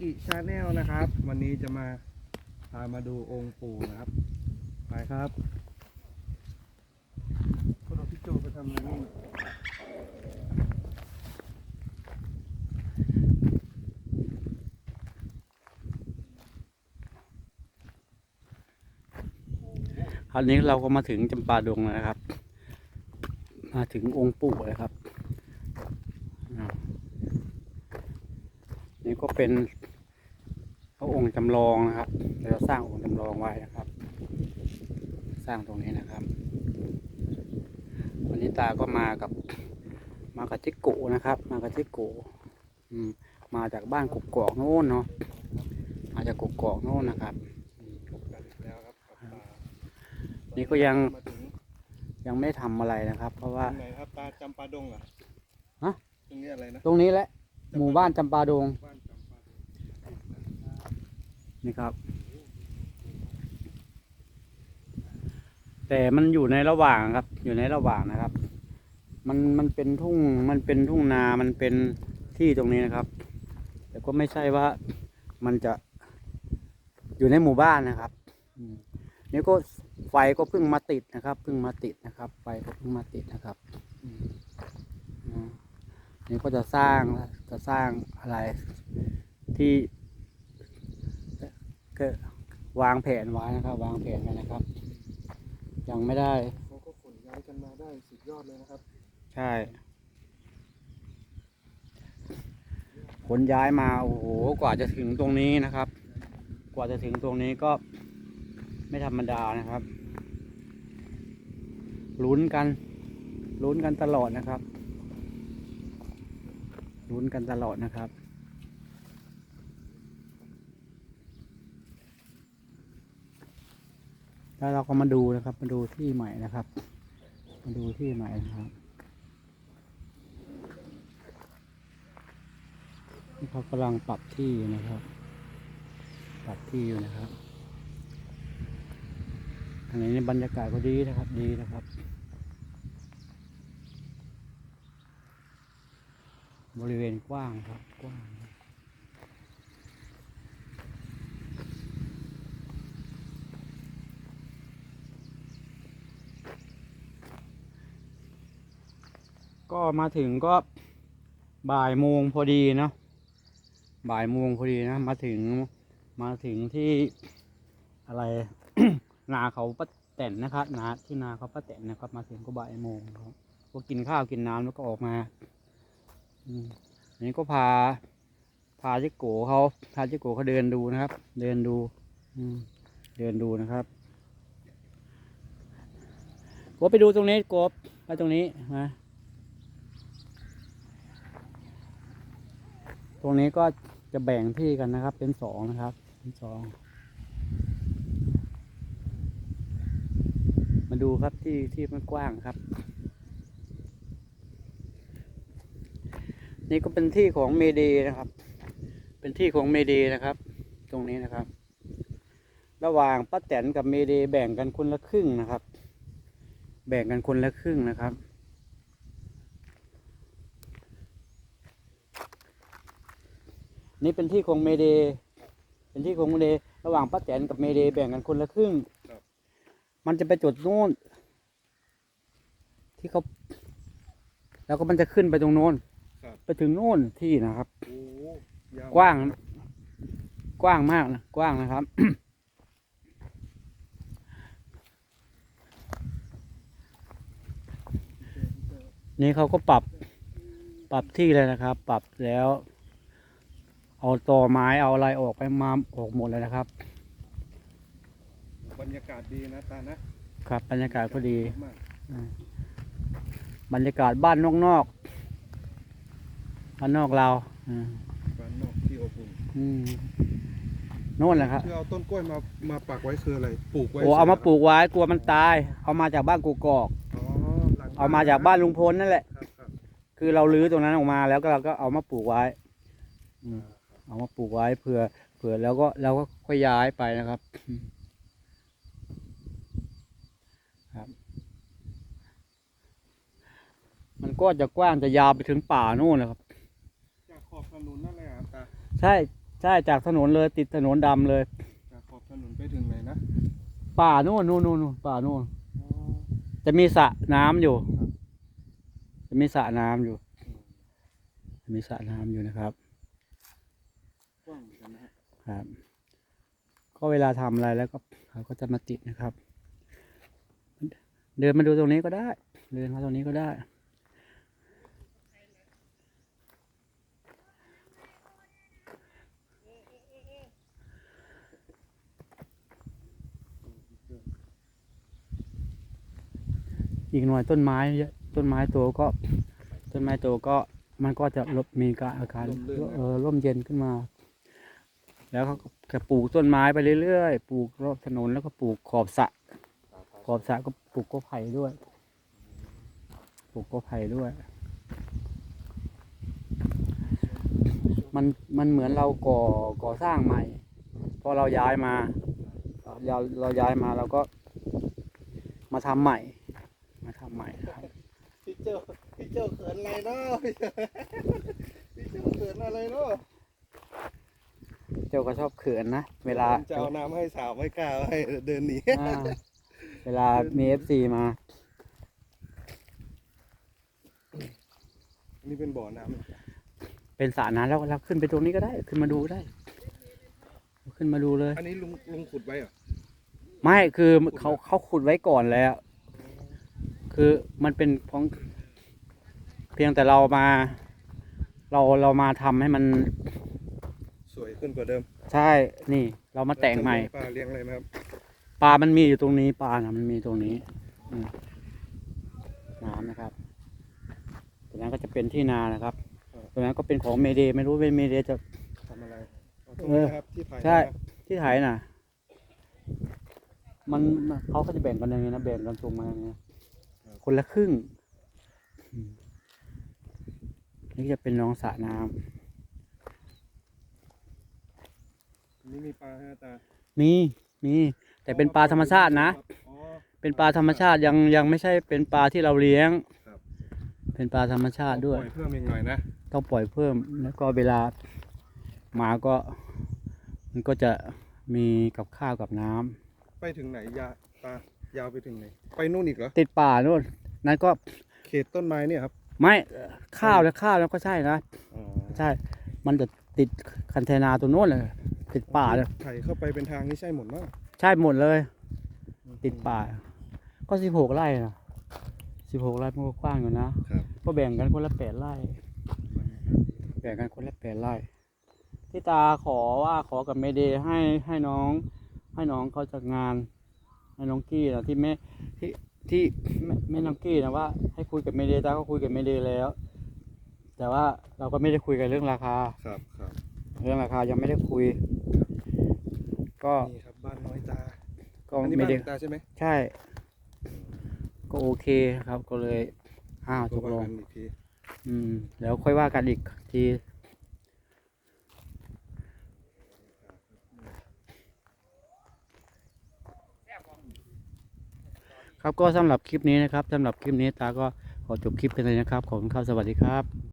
กิชาแนลนะครับ วันนี้จะมาพามาดูองค์ปู่นะครับ ไปครับก็เราพี่โจไปทำอะไรนี่คราวนี้เราก็มาถึงจำปาดงนะครับ มาถึงองค์ปู่เลยครับ นี่ก็เป็น องค์จำลองนะครับเราสร้างองค์จำลองไว้นะครับ สร้างตรงนี้นะครับ วันนี้ตาก็มากับมากับจิกโกนะครับ มากับจิกโกอืมมาจากบ้านกกอกโน่นเนาะมาจากกกอกโน่นนะครับพบกันอีกแล้วครับกับตานี่ก็ยังมาถึงยังไม่ทำอะไรนะครับ เพราะว่าตรงไหนครับตาจำปาดงเหรอฮะตรงนี้อะไรนะตรงนี้แหละหมู่บ้านจำปาดงบ้า นี่ครับ แต่มันอยู่ในระหว่างครับ อยู่ในระหว่างนะครับ มันมันเป็นทุ่งมันเป็นทุ่งนามันเป็นที่ตรงนี้นะครับ แต่ก็ไม่ใช่ว่ามันจะอยู่ในหมู่บ้านนะครับนี่ก็ไฟก็เพิ่งมาติดนะครับเพิ่งมาติดนะครับ ไฟก็เพิ่งมาติดนะครับนี่ก็จะสร้างจะสร้างอะไรที่ ก็วางแผนไว้นะครับ วางแผนไว้นะครับ ยังไม่ได้ เขาก็ขนย้ายกันมาได้สุดยอดเลยนะครับใช่ ขนย้ายมาโอ้โหกว่าจะถึงตรงนี้นะครับ กว่าจะถึงตรงนี้ก็ไม่ธรรมดานะครับลุ้นกันลุ้นกันตลอดนะครับลุ้นกันตลอดนะครับ แล้วเราก็มาดูนะครับ มาดูที่ใหม่นะครับ มาดูที่ใหม่นะครับนี่เขากำลังปรับที่นะครับ ปรับที่อยู่นะครับอันนี้บรรยากาศก็ดีนะครับ ดีนะครับ บริเวณกว้างครับ กว้าง มาถึงก็บ่ายโมงพอดีเนาะบ่ายโมงพอดีนะ มาถึงมาถึงที่อะไร นาเขาป้าแตนนะครับนาที่นาเขาป้าแตนนะครับ มาถึงก็บ่ายโมงครับก็กินข้าวกินน้ำแล้วก็ออกมาอันนี้ก็พา พาเจ๊โกเขาพาเจ๊โกเขาเดินดูนะครับ เดินดู อืม เดินดูนะครับกบไปดูตรงนี้กบไปตรงนี้นะ ตรงนี้ก็จะแบ่งที่กันนะครับ เป็นสองนะครับ เป็นสองมาดูครับที่ที่มันกว้างครับ นี่ก็เป็นที่ของเมเดนะครับ เป็นที่ของเมเดนะครับ ตรงนี้นะครับ ระหว่างป้าแตนกับเมเดแบ่งกันคนละครึ่งนะครับ แบ่งกันคนละครึ่งนะครับ นี่เป็นที่ของเมเด เป็นที่ของเมเด ระหว่างป้าแตนกับเมเดแบ่งกันคนละครึ่ง ครับ มันจะไปจุดโน้นที่เขาแล้วก็มันจะขึ้นไปตรงโน้น ครับ ไปถึงโน้นที่นะครับ โอ้ยาวกว้าง กว้างมากนะกว้างนะครับ นี่เขาก็ปรับ ปรับที่เลยนะครับ ปรับแล้ว เอาตอไม้เอาอะไรออกไปมาออกหมดเลยนะครับ บรรยากาศดีนะตานะครับบรรยากาศก็ดี มากบรรยากาศบ้านนอกๆบ้านนอกเราอืมบ้านนอกที่อบอุ่นอืมโน่นแหละครับ คือเอาต้นกล้วยมามาปักไว้คืออะไรปลูกไว้โอ้เอามาปลูกไว้กลัวมันตาย เอามาจากบ้านกูกอก อ๋อหลังเอามาจากบ้านลุงพลนั่นแหละ ครับครับคือเราลื้อตรงนั้นออกมาแล้วก็เราก็เอามาปลูกไว้อืม เอามาปลูกไว้เผื่อเผื่อแล้วก็เราก็ค่อยย้ายไปนะครับอืมครับ มันก็จะกว้างจะยาวไปถึงป่าโน่นนะครับจากขอบถนนนั่นเลยอะตาใช่ใช่จากถนนเลยติดถนนดำเลย จากขอบถนนไปถึงไหนนะป่าโน่นนู่นนู่นนู่นป่าโน่นอ๋อจะมีสระน้ำอยู่ครับจะมีสระน้ำอยู่อืมจะมีสระน้ำอยู่นะครับ กว้างเหมือนกันนะฮะครับ ก็เวลาทำอะไรแล้วก็เขาก็จะมาติดนะครับ เดินมาดูตรงนี้ก็ได้ เดินมาตรงนี้ก็ได้ อีกหน่อยต้นไม้เยอะต้นไม้โตก็ต้นไม้โตก็มันก็จะลดมีการอาการเออร่มเย็นขึ้นมา แล้วเขาก็จะปลูกต้นไม้ไปเรื่อยๆ ปลูกรอบถนนแล้วก็ปลูกขอบสระขอบสระก็ปลูกกอไผ่ด้วย ปลูกกอไผ่ด้วย มันมันเหมือนเราก่อก่อสร้างใหม่ พอเราย้ายมาเราเราย้ายมาเราก็มาทำใหม่ มาทำใหม่ครับพี่เจ้าพี่เจ้าเขินอะไรเนาะพี่เจ้าพี่เจ้าเขินอะไรเนาะ เจ้าก็ชอบเขินนะ เวลาจะเอาน้ำให้สาวไม่กล้าให้เดินหนีอ่าเวลามีเอฟซีมาอันนี้เป็นบ่อน้ำเป็นสระน้ำแล้วเราขึ้นไปตรงนี้ก็ได้ ขึ้นมาดูก็ได้ ขึ้นมาดูเลยอันนี้ลุงลุงขุดไว้เหรอไม่คือเขาเขาขุดไว้ก่อนแล้ว คือมันเป็นของเพียงแต่เรามา เราเรามาทำให้มันสวย ขึ้นกว่าเดิมใช่นี่เรามาแต่งใหม่ปลาเลี้ยงอะไรไหมครับปลามันมีอยู่ตรงนี้ปลานะมันมีตรงนี้อืมน้ำนะครับตรงนั้นก็จะเป็นที่นานะครับตรงนั้นก็เป็นของเมเดย์ไม่รู้เป็นเมเดย์จะทำอะไรเอาตรงเอนี้อนะครับที่ถ่ายใช่นะที่ไถน่ะ มันเขาก็จะแบ่งกันอย่างนี้นะแบ่งกันตรงมาอย่างนี้คนละครึ่งอืมนี่จะเป็นน้องสระน้อั นนี้มีปลาฮะตาำมีมีแต่เป็นปลาธรรมชาตินะ อ๋อ เป็นปลาธรรมชาติยังยังไม่ใช่เป็นปลาที่เราเลี้ยง ครับ เป็นปลาธรรมชาติด้วย ปล่อเพิ่มอีกหน่อยนะต้องปล่อยเพิ่มแล้วก็เวลามาก็ มันก็จะมีกับข้าวกับน้ำไปถึงไหนยาตายาวไปถึงไหนไปนู่นอีกเหรอติดป่านู่นนั่นก็เขตต้นไม้เนี่ยครับไม่ข้าวแล้วข้าวแล้วก็ใช่นะ อ๋อใช่ มันจะติดคันเทนาตัวโน้นเลย ติดป่าเลยไถเข้าไปเป็นทางนี่ใช่หมดมั้งใช่หมดเลย ติดป่า ก็สิบหกไร่นะสิบหกไร่มันก็กว้างอยู่นะครับก็แบ่งกันคนละแปดไร่ แบ่งกันคนละแปดไร่ที่ตาขอว่าขอกับเมเดย์ให้ให้น้อง ให้น้องเขาจัดงานให้น้องกี้นะที่แม่ที่ที่แม่แม่น้องกี้นะว่า ให้คุยกับเมเดย์ตาก็คุยกับเมเดย์แล้ว แต่ว่าเราก็ไม่ได้คุยกันเรื่องราคาครับครับ เรื่องราคายังไม่ได้คุย ก็นี่ครับบ้านน้อยตาก็อันนี้ไม่บ้านได้น้อยตาใช่ไหมใช่ ก็โอเคครับก็เลยอ้าวตกลงว่ากันอีกทีอืมแล้วค่อยว่ากันอีกทีครับก็สำหรับคลิปนี้นะครับสำหรับคลิปนี้ตาก็ขอจบคลิปไปเลยนะครับขอบคุณครับสวัสดีครับ